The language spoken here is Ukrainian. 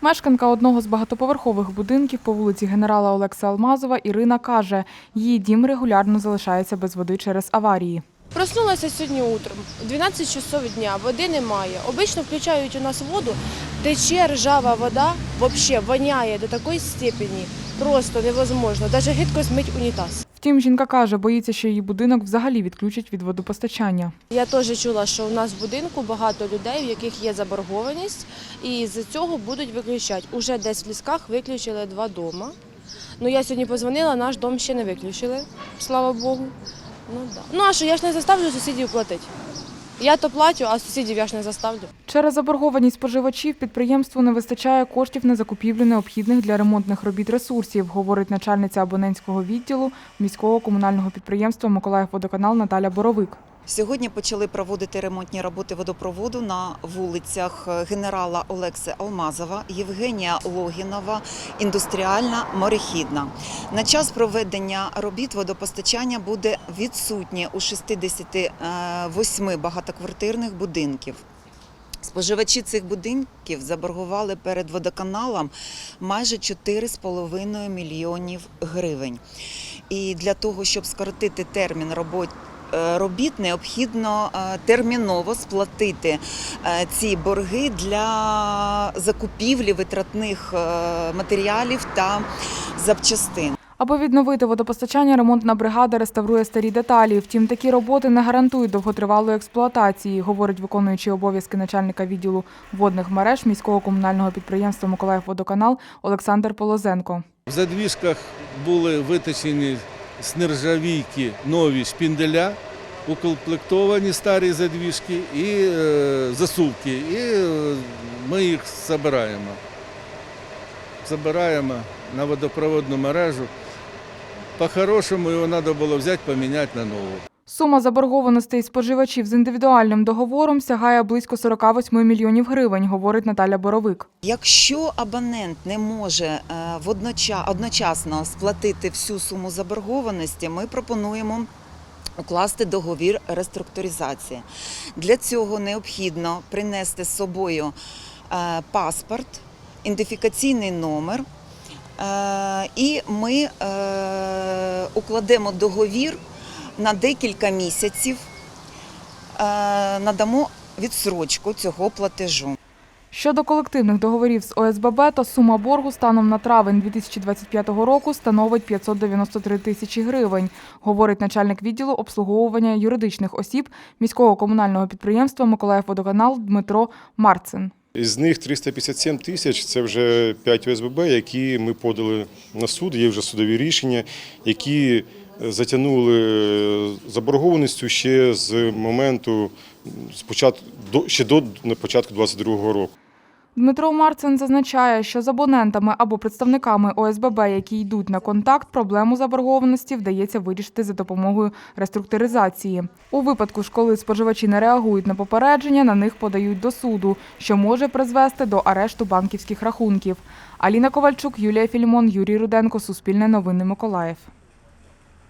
Мешканка одного з багатоповерхових будинків по вулиці генерала Олекса Алмазова Ірина каже, її дім регулярно залишається без води через аварії. Проснулася сьогодні утром, 12 часов дня, води немає. Обично включають у нас воду, тече ржава вода, взагалі воняє до такої степені, просто невозможно. Навіть гидко змить унітаз. Втім, жінка каже, боїться, що її будинок взагалі відключать від водопостачання. Я теж чула, що у нас в будинку багато людей, в яких є заборгованість, і з цього будуть виключати. Уже десь в лісках виключили два дома. Ну я сьогодні позвонила, наш дом ще не виключили, слава Богу. Ну, да. ну а що, я ж не заставлю сусідів платити. Я то платю, а сусідів я ж не заставлю. Через заборгованість споживачів підприємству не вистачає коштів на закупівлю необхідних для ремонтних робіт ресурсів, говорить начальниця абонентського відділу міського комунального підприємства Миколаївводоканал Наталя Боровик. Сьогодні почали проводити ремонтні роботи водопроводу на вулицях генерала Олекси Алмазова, Євгенія Логінова, індустріальна, морехідна. На час проведення робіт водопостачання буде відсутнє у 68 багатоквартирних будинків. Споживачі цих будинків заборгували перед водоканалом майже 4,5 мільйонів гривень. І для того, щоб скоротити термін роботи е, робіт необхідно е, терміново сплатити е, ці борги для закупівлі витратних е, матеріалів та запчастин. Аби відновити водопостачання, ремонтна бригада реставрує старі деталі. Втім, такі роботи не гарантують довготривалої експлуатації, говорить виконуючий обов'язки начальника відділу водних мереж міського комунального підприємства Миколаївводоканал Олександр Полозенко. В задвіжках були виточені з нержавійки нові шпінделя, укомплектовані старі задвіжки і е, засувки. І е, ми їх забираємо. Забираємо на водопроводну мережу. По-хорошому його треба було взяти, поміняти на нову. Сума заборгованостей споживачів з індивідуальним договором сягає близько 48 мільйонів гривень, говорить Наталя Боровик. Якщо абонент не може е, одночасно сплатити всю суму заборгованості, ми пропонуємо укласти договір реструктуризації. Для цього необхідно принести з собою е, паспорт, ідентифікаційний номер. е, І ми укладемо договір на декілька місяців, е, надамо відсрочку цього платежу. Щодо колективних договорів з ОСББ, то сума боргу станом на травень 2025 року становить 593 тисячі гривень, говорить начальник відділу обслуговування юридичних осіб міського комунального підприємства Миколаївводоканал Дмитро Марцин. Із них 357 тисяч це вже 5 ОСББ, які ми подали на суд. Є вже судові рішення, які затягнули заборгованістю ще з моменту спочатку ще до початку 2022 року. Дмитро Марцин зазначає, що з абонентами або представниками ОСББ, які йдуть на контакт, проблему заборгованості вдається вирішити за допомогою реструктуризації. У випадку ж, коли споживачі не реагують на попередження, на них подають до суду, що може призвести до арешту банківських рахунків. Аліна Ковальчук, Юлія Фільмон, Юрій Руденко, Суспільне новини Миколаїв.